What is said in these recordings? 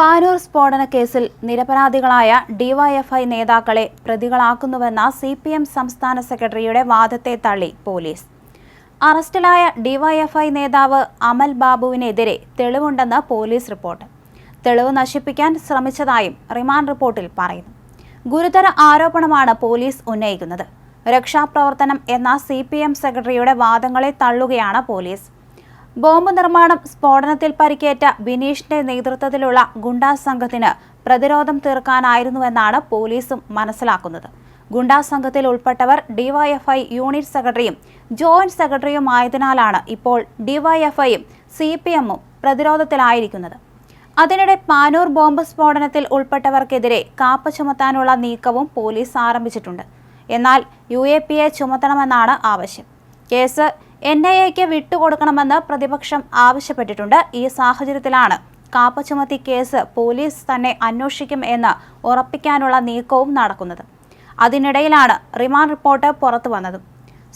പാനൂർ സ്ഫോടന കേസിൽ നിരപരാധികളായ ഡിവൈഎഫ്ഐ നേതാക്കളെ പ്രതികളാക്കുന്നുവെന്ന സി പി എം സംസ്ഥാന സെക്രട്ടറിയുടെ വാദത്തെ തള്ളി പോലീസ്. അറസ്റ്റിലായ ഡിവൈഎഫ്ഐ നേതാവ് അമൽ ബാബുവിനെതിരെ തെളിവുണ്ടെന്ന് പോലീസ് റിപ്പോർട്ട്. തെളിവ് നശിപ്പിക്കാൻ ശ്രമിച്ചതായും റിമാൻഡ് റിപ്പോർട്ടിൽ പറയുന്നു. ഗുരുതര ആരോപണമാണ് പോലീസ് ഉന്നയിക്കുന്നത്. രക്ഷാപ്രവർത്തനം എന്ന സി സെക്രട്ടറിയുടെ വാദങ്ങളെ തള്ളുകയാണ് പോലീസ്. ബോംബ് നിർമ്മാണം സ്ഫോടനത്തിൽ പരിക്കേറ്റ ബിനീഷിന്റെ നേതൃത്വത്തിലുള്ള ഗുണ്ടാ സംഘത്തിന് പ്രതിരോധം തീർക്കാനായിരുന്നുവെന്നാണ് പോലീസും മനസ്സിലാക്കുന്നത്. ഗുണ്ടാ സംഘത്തിൽ ഉൾപ്പെട്ടവർ ഡിവൈഎഫ്ഐ യൂണിറ്റ് സെക്രട്ടറിയും ജോയിന്റ് സെക്രട്ടറിയും ആയതിനാലാണ് ഇപ്പോൾ ഡിവൈഎഫ്ഐയും സി പി എമ്മും പ്രതിരോധത്തിലായിരിക്കുന്നത്. അതിനിടെ പാനൂർ ബോംബ് സ്ഫോടനത്തിൽ ഉൾപ്പെട്ടവർക്കെതിരെ കാപ്പ ചുമത്താനുള്ള നീക്കവും പോലീസ് ആരംഭിച്ചിട്ടുണ്ട്. എന്നാൽ യു എ പി എ ചുമത്തണമെന്നാണ് ആവശ്യം. കേസ് എൻ ഐ എക്ക് വിട്ടുകൊടുക്കണമെന്ന് പ്രതിപക്ഷം ആവശ്യപ്പെട്ടിട്ടുണ്ട്. ഈ സാഹചര്യത്തിലാണ് കാപ്പ ചുമത്തി കേസ് പോലീസ് തന്നെ അന്വേഷിക്കും എന്ന് ഉറപ്പിക്കാനുള്ള നീക്കവും നടക്കുന്നത്. അതിനിടയിലാണ് റിമാൻഡ് റിപ്പോർട്ട് പുറത്തു വന്നതും.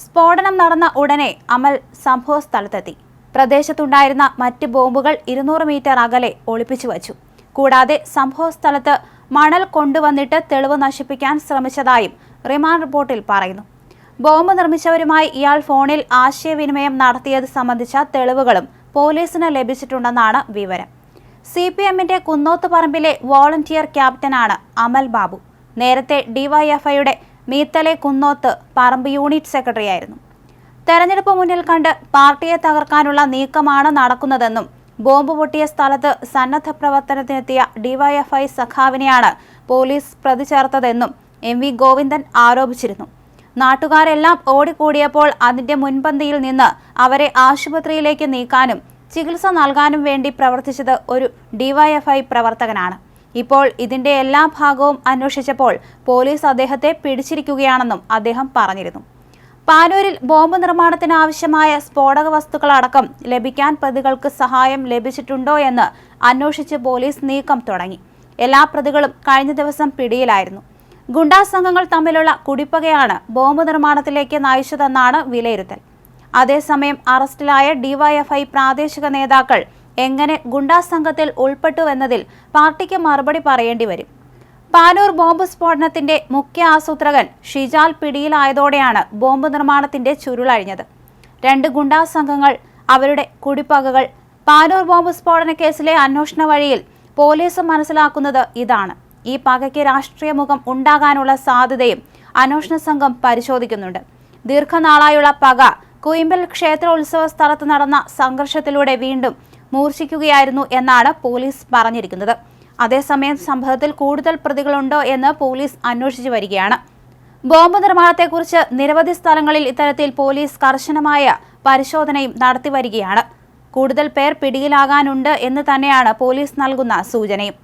സ്ഫോടനം നടന്ന ഉടനെ അമൽ സംഭവ സ്ഥലത്തെത്തി. പ്രദേശത്തുണ്ടായിരുന്ന മറ്റ് ബോംബുകൾ ഇരുന്നൂറ് മീറ്റർ അകലെ ഒളിപ്പിച്ചു വച്ചു. കൂടാതെ സംഭവ സ്ഥലത്ത് മണൽ കൊണ്ടുവന്നിട്ട് തെളിവ് നശിപ്പിക്കാൻ ശ്രമിച്ചതായും റിമാൻഡ് റിപ്പോർട്ടിൽ പറയുന്നു. ബോംബ് നിർമ്മിച്ചവരുമായി ഇയാൾ ഫോണിൽ ആശയവിനിമയം നടത്തിയത് സംബന്ധിച്ച തെളിവുകളും പോലീസിന് ലഭിച്ചിട്ടുണ്ടെന്നാണ് വിവരം. സി പി എമ്മിന്റെ കുന്നോത്തുപറമ്പിലെ വോളണ്ടിയർ ക്യാപ്റ്റനാണ് അമൽ ബാബു. നേരത്തെ ഡിവൈഎഫ്ഐയുടെ മീത്തലെ കുന്നോത്ത് പറമ്പ് യൂണിറ്റ് സെക്രട്ടറി ആയിരുന്നു തെരഞ്ഞെടുപ്പ് മുന്നിൽ കണ്ട് പാർട്ടിയെ തകർക്കാനുള്ള നീക്കമാണ് നടക്കുന്നതെന്നും ബോംബ് പൊട്ടിയ സ്ഥലത്ത് സന്നദ്ധ പ്രവർത്തനത്തിനെത്തിയ ഡിവൈഎഫ്ഐ സഖാവിനെയാണ് പോലീസ് പ്രതി ചേർത്തതെന്നും എം വി ഗോവിന്ദൻ ആരോപിച്ചിരുന്നു. നാട്ടുകാരെല്ലാം ഓടിക്കൂടിയപ്പോൾ അതിന്റെ മുൻപന്തിയിൽ നിന്ന് അവരെ ആശുപത്രിയിലേക്ക് നീക്കാനും ചികിത്സ നൽകാനും വേണ്ടി പ്രവർത്തിച്ചത് ഒരു ഡിവൈഎഫ്ഐ പ്രവർത്തകനാണ്. ഇപ്പോൾ ഇതിന്റെ എല്ലാ ഭാഗവും അന്വേഷിച്ചപ്പോൾ പോലീസ് അദ്ദേഹത്തെ പിടിച്ചിരിക്കുകയാണെന്നും അദ്ദേഹം പറഞ്ഞിരുന്നു. പാനൂരിൽ ബോംബ് നിർമ്മാണത്തിന് ആവശ്യമായ സ്ഫോടക വസ്തുക്കളടക്കം ലഭിക്കാൻ പ്രതികൾക്ക് സഹായം ലഭിച്ചിട്ടുണ്ടോ എന്ന് അന്വേഷിച്ച് പോലീസ് നീക്കം തുടങ്ങി. എല്ലാ പ്രതികളും കഴിഞ്ഞ ദിവസം പിടിയിലായിരുന്നു. ഗുണ്ടാ സംഘങ്ങൾ തമ്മിലുള്ള കുടിപ്പകയാണ് ബോംബ് നിർമ്മാണത്തിലേക്ക് നയിച്ചതെന്നാണ് വിലയിരുത്തൽ. അതേസമയം അറസ്റ്റിലായ ഡിവൈഎഫ്ഐ പ്രാദേശിക നേതാക്കൾ എങ്ങനെ ഗുണ്ടാ സംഘത്തിൽ ഉൾപ്പെട്ടുവെന്നതിൽ പാർട്ടിക്ക് മറുപടി പറയേണ്ടി വരും. പാനൂർ ബോംബ് സ്ഫോടനത്തിന്റെ മുഖ്യ ആസൂത്രകൻ ഷിജാൽ പിടിയിലായതോടെയാണ് ബോംബ് നിർമ്മാണത്തിന്റെ ചുരുളഴിഞ്ഞത്. രണ്ട് ഗുണ്ടാ സംഘങ്ങൾ അവരുടെ കുടിപ്പകകൾ പാനൂർ ബോംബ് സ്ഫോടന കേസിലെ അന്വേഷണ വഴിയിൽ പോലീസ് മനസ്സിലാക്കുന്നത് ഇതാണ്. ഈ പകയ്ക്ക് രാഷ്ട്രീയ മുഖം ഉണ്ടാകാനുള്ള സാധ്യതയും അന്വേഷണ സംഘം പരിശോധിക്കുന്നുണ്ട്. ദീർഘനാളായുള്ള പക കുയിമ്പൽ ക്ഷേത്രോത്സവ സ്ഥലത്ത് നടന്ന സംഘർഷത്തിലൂടെ വീണ്ടും മൂർച്ഛിക്കുകയായിരുന്നു എന്നാണ് പോലീസ് പറഞ്ഞിരിക്കുന്നത്. അതേസമയം സംഭവത്തിൽ കൂടുതൽ പ്രതികളുണ്ടോ എന്ന് പോലീസ് അന്വേഷിച്ചു വരികയാണ്. ബോംബ് നിർമ്മാണത്തെക്കുറിച്ച് നിരവധി സ്ഥലങ്ങളിൽ ഇത്തരത്തിൽ പോലീസ് കർശനമായ പരിശോധനയും നടത്തി വരികയാണ്. കൂടുതൽ പേർ പിടിയിലാകാനുണ്ട് എന്ന് തന്നെയാണ് പോലീസ് നൽകുന്ന സൂചനയും.